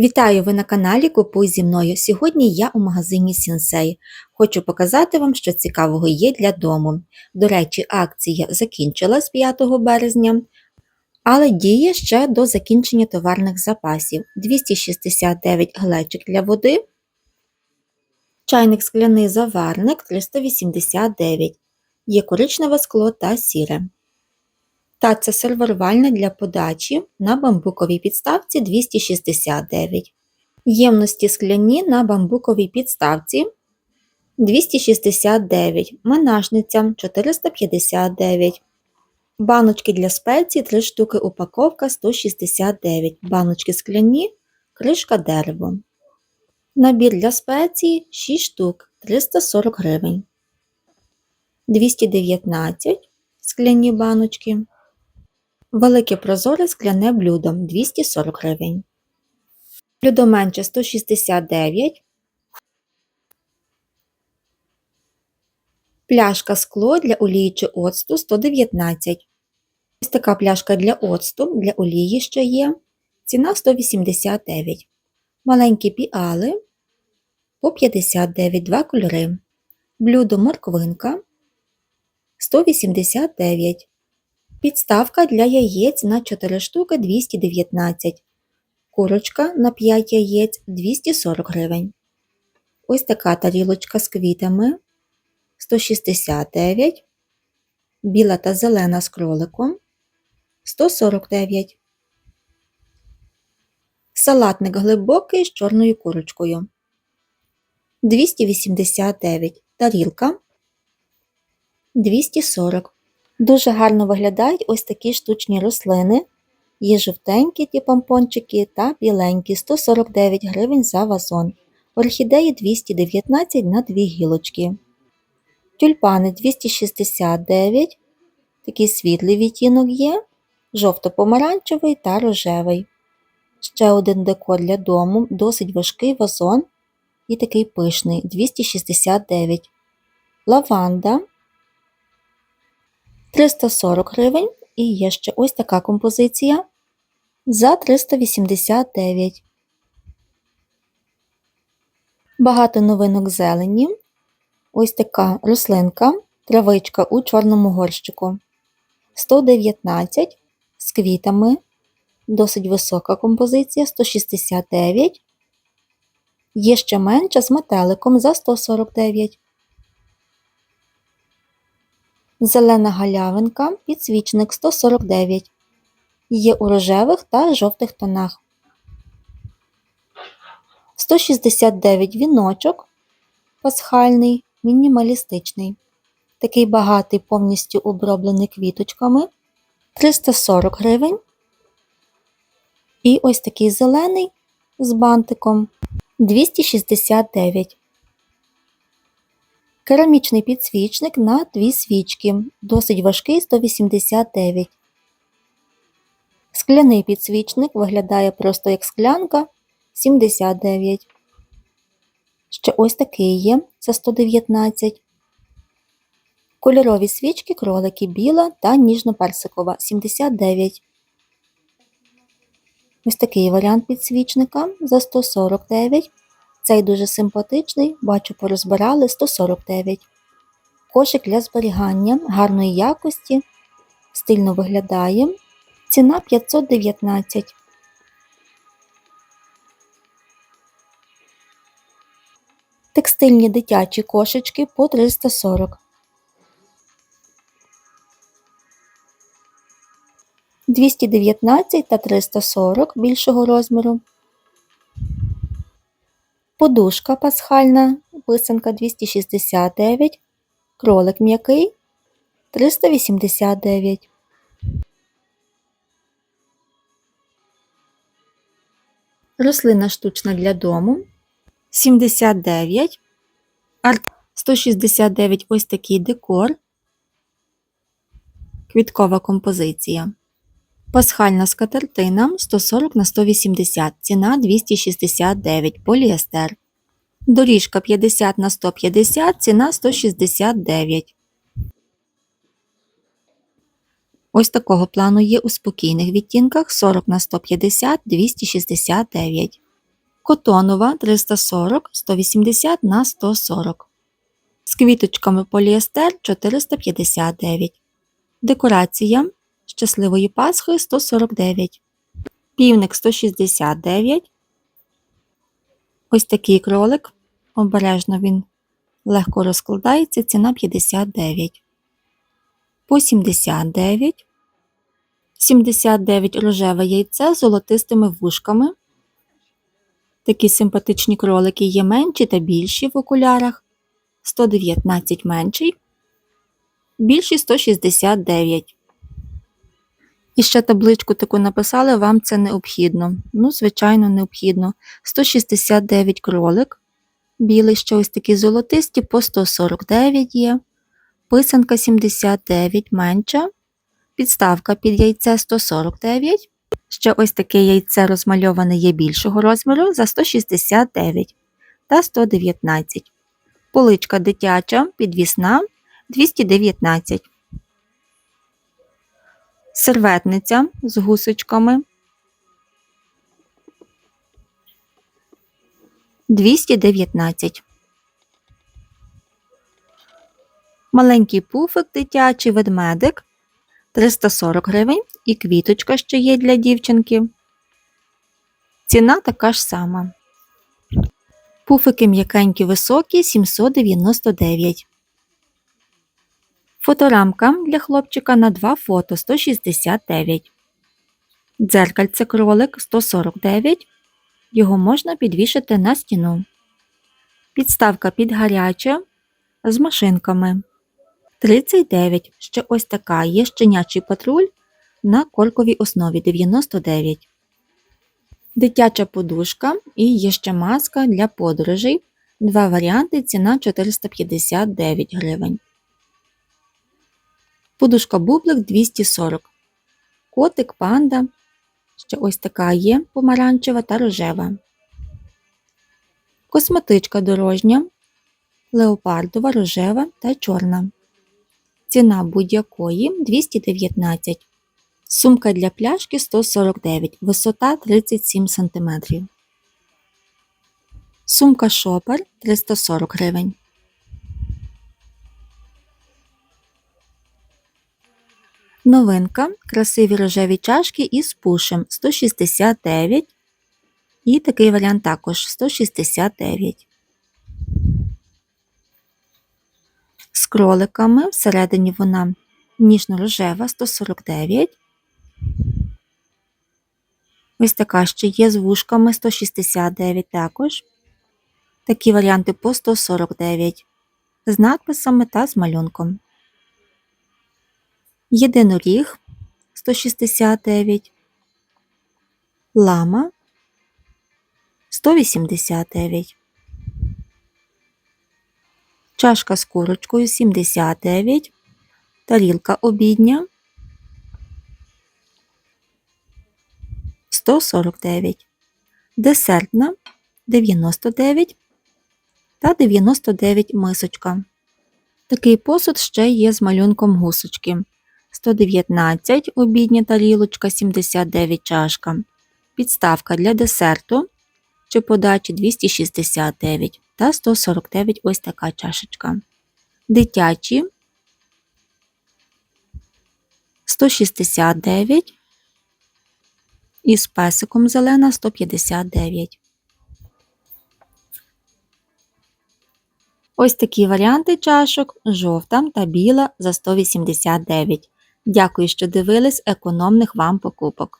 Вітаю ви на каналі Купуй зі мною. Сьогодні я у магазині Сінсей. Хочу показати вам, що цікавого є для дому. До речі, акція закінчилась 5 березня, але діє ще до закінчення товарних запасів. 269 глечик для води, чайник скляний заварник 389, є коричневе скло та сіре. Таця сервірувальна для подачі на бамбуковій підставці 269. Ємності скляні на бамбуковій підставці 269. Менажниця 459. Баночки для спецій 3 штуки упаковка 169. Баночки скляні, кришка дерево. Набір для спецій 6 штук 340 гривень. 219 скляні баночки. Велике прозоре скляне блюдо 240 гривень. Блюдо менше 169. Пляшка скло для олії чи оцту 119. Ось така пляшка для оцту, для олії ще є. Ціна 189. Маленькі піали по 59 два кольори. Блюдо морквинка 189. Підставка для яєць на 4 штуки 219. Курочка на 5 яєць 240 гривень. Ось така тарілочка з квітами 169. Біла та зелена з кроликом 149. Салатник глибокий з чорною курочкою 289. Тарілка 240. Дуже гарно виглядають ось такі штучні рослини. Є жовтенькі ті помпончики та біленькі 149 гривень за вазон. Орхідеї 219 на 2 гілочки. Тюльпани 269. Такий світлий відтінок є, жовто-помаранчевий та рожевий. Ще один декор для дому, досить важкий вазон і такий пишний 269. Лаванда 340 гривень і є ще ось така композиція за 389. Багато новинок зелені. Ось така рослинка, травичка у чорному горщику. 119 з квітами. Досить висока композиція 169. Є ще менша з метеликом за 149. Зелена галявинка, підсвічник 149. Є у рожевих та жовтих тонах. 169 віночок пасхальний, мінімалістичний. Такий багатий, повністю оброблений квіточками 340 гривень. І ось такий зелений з бантиком 269. Керамічний підсвічник на дві свічки, досить важкий 189. Скляний підсвічник виглядає просто як склянка 79. Ще ось такий є це 119. Кольорові свічки кролики біла та ніжно-персикова 79. Ось такий варіант підсвічника за 149. Цей дуже симпатичний, бачу, порозбирали 149. Кошик для зберігання гарної якості, стильно виглядає. Ціна 519. Текстильні дитячі кошечки по 340. Двісті дев'ятнадцять та 340 більшого розміру. Подушка пасхальна, писанка 269, кролик м'який 389. Рослина штучна для дому 79. Арт 169 ось такий декор. Квіткова композиція. Пасхальна скатертина 140 на 180, ціна 269 поліестер. Доріжка 50 на 150, ціна 169. Ось такого плану є у спокійних відтінках 40 на 150 269. Котонова 340 180 на 140. З квіточками поліестер 459. Декорація щасливої Пасхи 149. Півник 169. Ось такий кролик. Обережно він легко розкладається. Ціна 59. По 79. 79 рожеве яйце з золотистими вушками. Такі симпатичні кролики є менші та більші в окулярах. 119 менший. Більші 169. І ще табличку таку написали, вам це необхідно. Ну, звичайно, необхідно. 169 кролик. Білий ще ось такі золотисті, по 149 є. Писанка 79 менша. Підставка під яйце 149. Ще ось таке яйце розмальоване є більшого розміру за 169 та 119. Поличка дитяча, підвісна 219. Серветниця з гусочками 219. Маленький пуфик дитячий ведмедик 340 гривень і квіточка ще є для дівчинки. Ціна така ж сама. Пуфики м'якенькі високі 799. Фоторамка для хлопчика на 2 фото 169. Дзеркальце кролик 149. Його можна підвішати на стіну. Підставка під гаряче з машинками 39. Ще ось така є щенячий патруль на корковій основі 99. Дитяча подушка і є ще маска для подорожей. Два варіанти ціна 459 гривень. Подушка бублик 240. Котик, панда. Ще ось така є помаранчева та рожева. Косметичка дорожня, леопардова, рожева та чорна. Ціна будь-якої 219 Сумка для пляшки 149, висота 37 см. Сумка шопер 340 гривень. Новинка красиві рожеві чашки із пушем 169. І такий варіант також 169. З кроликами всередині вона ніжно-рожева 149. Ось така ще є з вушками 169 також. Такі варіанти по 149 з надписами та з малюнком. Єдиноріг 169, лама 189, чашка з курочкою 79, тарілка обідня 149, десертна 99 та 99 мисочка. Такий посуд ще є з малюнком гусочки. 119 обідня тарілочка, 79 чашка. Підставка для десерту чи подачі 269 та 149 ось така чашечка. Дитячі 169 і з песиком зелена 159. Ось такі варіанти чашок жовта та біла за 189. Дякую, що дивились економних вам покупок.